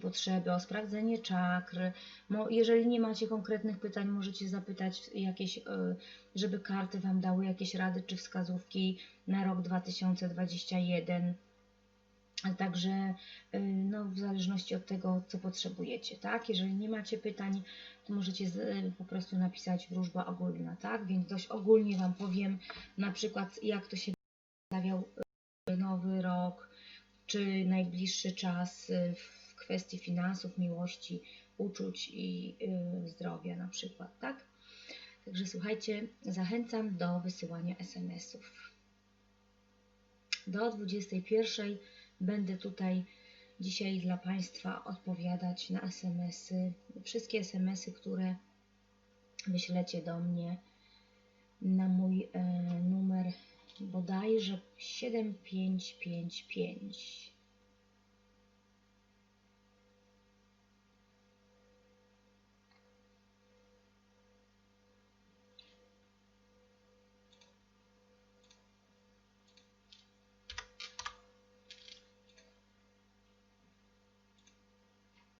potrzeby, o sprawdzenie czakr. Jeżeli nie macie konkretnych pytań, możecie zapytać jakieś, y, żeby karty Wam dały jakieś rady czy wskazówki na rok 2021. A Także y, no, w zależności od tego, co potrzebujecie, tak? Jeżeli nie macie pytań, to możecie z, y, po prostu napisać wróżba ogólna, tak? Więc dość ogólnie Wam powiem, na przykład jak to się stawiał nowy rok, czy najbliższy czas w kwestii finansów, miłości, uczuć i y, zdrowia na przykład, tak? Także słuchajcie, zachęcam do wysyłania SMS-ów. Do 21 będę tutaj dzisiaj dla Państwa odpowiadać na SMS-y. Wszystkie SMS-y, które wyślecie do mnie na mój e, numer bodajże 7555.